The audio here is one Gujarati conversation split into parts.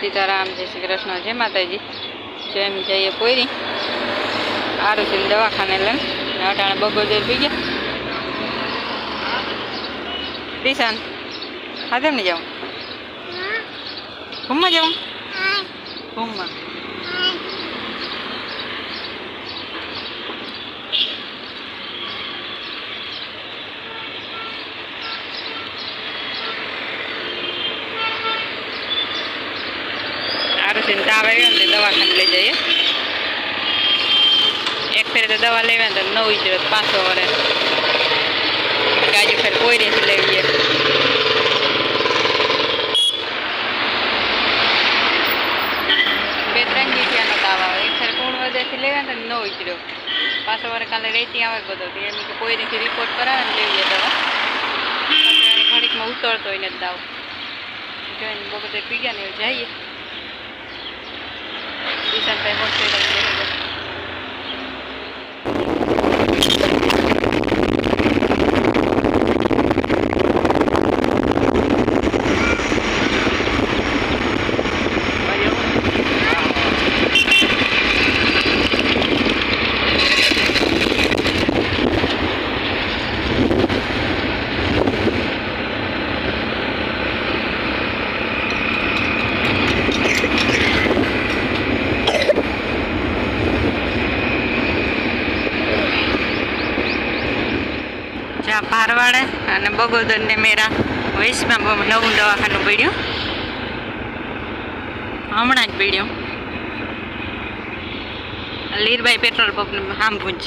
સીતારામ જય શ્રી કૃષ્ણ જય માતાજી. જો એમ જઈએ પોયરી. આરુષિને દવાખાને લઈને અટાણે બગોદર પી ગયા. દિશાન હાથે નહીં જાઉં ઘૂમવા જાઉં ઘૂમવા. આરુષિને તાવ આવ્યો ને દવાખાને લઈ જઈએ. એક ફેરે તો દવા લેવા તો નવ જ પાછો વરે ગાજુ ફેર કોઈ નથી લેવી બે ત્રણ તાવ આવે. એક ફેર કોણ વધેથી લેવા ને નવ જ પાછો વાર કાલે રેતી આવે બધો. એમ કે કોઈ નથી રિપોર્ટ કરાવે ને લેવી દવા ઘડીકમાં ઉતરતો હોય ને દાવ જોઈને બગતે પી ગયા ને જઈએ. દિશાનભાઈ હોસ્પિટલ ભારવાડે અને બગોદર ને મેરા બહુ નવું દવાખાનું પડ્યું. હમણાં જ પડ્યું. લીરબાઈ પેટ્રોલ પંપ હામભુંજ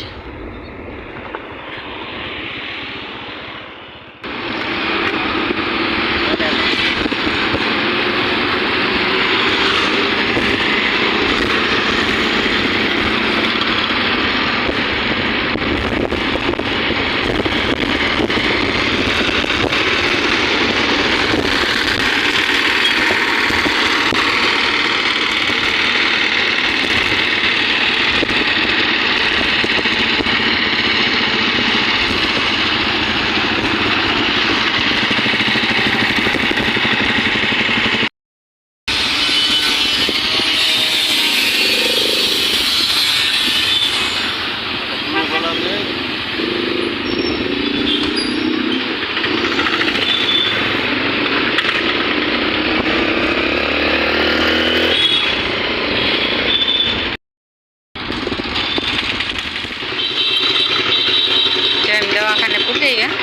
જેમ દવાખાને પૂગી ગયા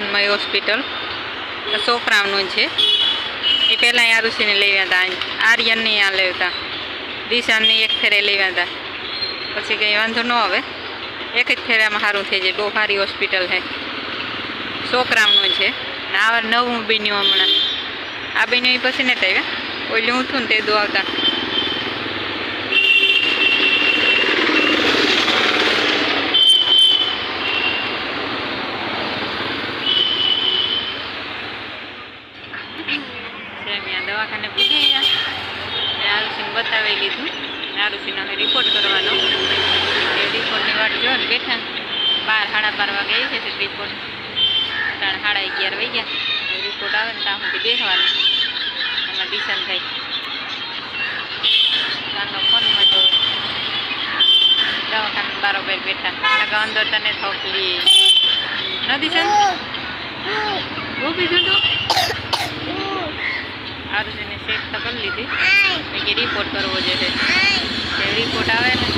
તન્મય હોસ્પિટલ. છોકરાઓનું છે. એ પહેલાં આરુષિને લેવા હતા. આર્યનને આ હતા. દિશાની એક ફેરે લેવા હતા. પછી કંઈ વાંધો ન આવે. એક જ ફેરામાં સારું થઈ જાય. બહુ સારી હોસ્પિટલ છે. છોકરાઓનું છે. ને આ નવું બન્યું હમણાં. આ બન્યું એ પછી નથી આવ્યા. ઓલું હું છું ને તે દો આવતા. દવાખાને પૂછી ગયા આરુષિને બતાવી લીધું. આરુષિનો હવે રિપોર્ટ કરવાનો. એ રિપોર્ટની વાટ જો ને બેઠા. બાર સાડા બાર વાગે આવી જશે રિપોર્ટ ત્રણ સાડા અગિયાર વહી ગયા રિપોર્ટ આવે ને ત્યાં સુધી બેસવાનું એમાં ડિસન થાય ત્યાંનો ફોનમાં તો દવાખાને બારોબાર બેઠા. નકર અંદર તને થોકલી. નથી દિશાન બહુ પીધું તું આરુષિને મેં રિપોર્ટ કરવો જોઈએ. જે રિપોર્ટ આવે ને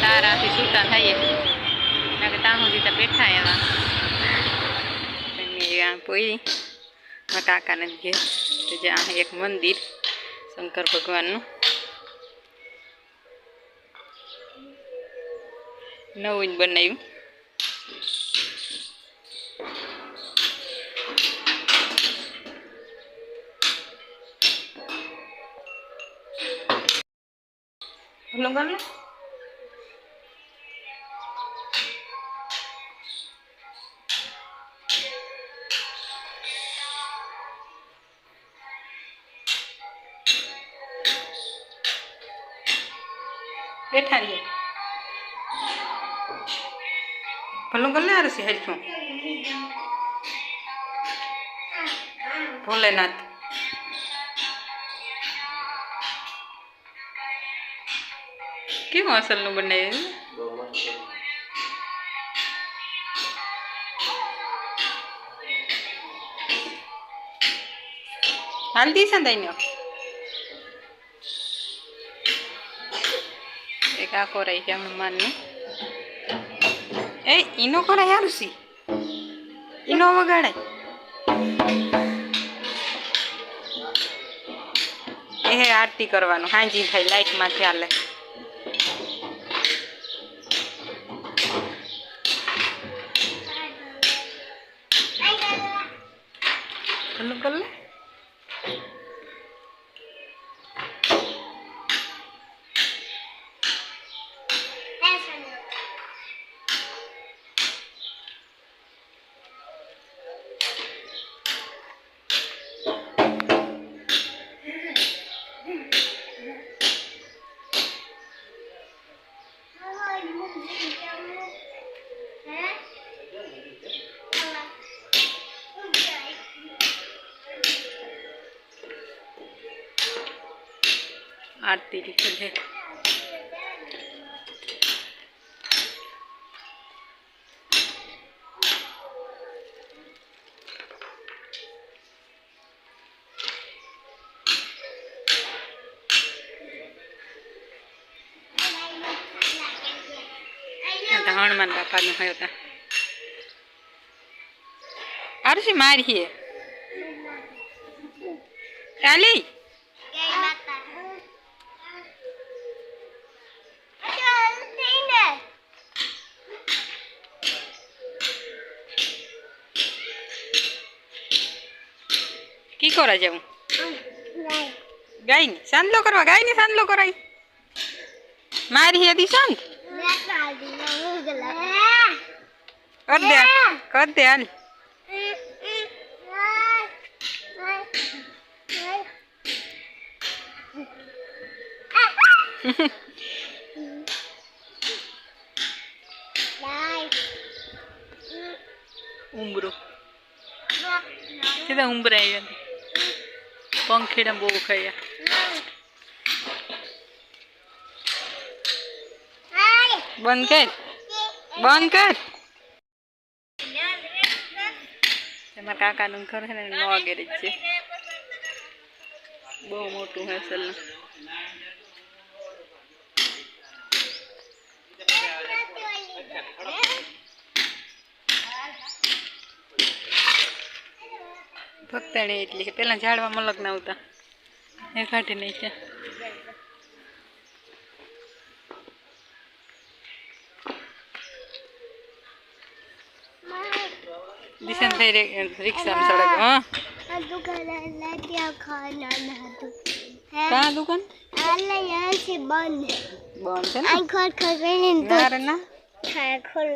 તારાથી છૂટા થઈએ. કે ત્યાં સુધી તો બેઠા એવા. પોઈ, મારા કાકાને ઘેર. તો જ્યાં એક મંદિર, શંકર ભગવાનનું. નવું જ બનાવ્યું. કર લે બેઠા રહીએ ભલું કર લે હરસી હરખું ભોલેનાથ. કેવું અસલનું બનાવ્યું હાલ દીસા દઈને એક આ કોરાઈ છે હનુમાનનું એ ઈનો કોરાય યાર સી ઈનો વગાડાય એ આરતી કરવાનું હાંજી થાય લાઈટમાંથી હાલે આરતી લીખે છે. હનુમાન બાપાનું હોય હતા આરસી મારી ચાલી કરવા જવું. ગાયની સાંદલો કરવા ગાયની સાંદલો કરાય. મારી હતી સાંદ કર દે કર દે હાલ. ઉમરું. સીધા ઉમરા આવ્યા. પંખીડા બહુ ખાઈએ. બંધ કર. બંધ કર. એમાં કાકાનું ઘર છે ને, નો ગેરેજ છે. બહુ મોટું હેસલ અસલનું ભક્તાણી એટલી કે પહેલાં ઝાડવામાં લગ્ન આવતા. એ કાઢી નહીં છે દિશાન થઈ રિક્ષામાં સડક હા? ક્યાં દુકાન બંધ. છે ને? ખોલ ખોલ ના ના. ખોલ.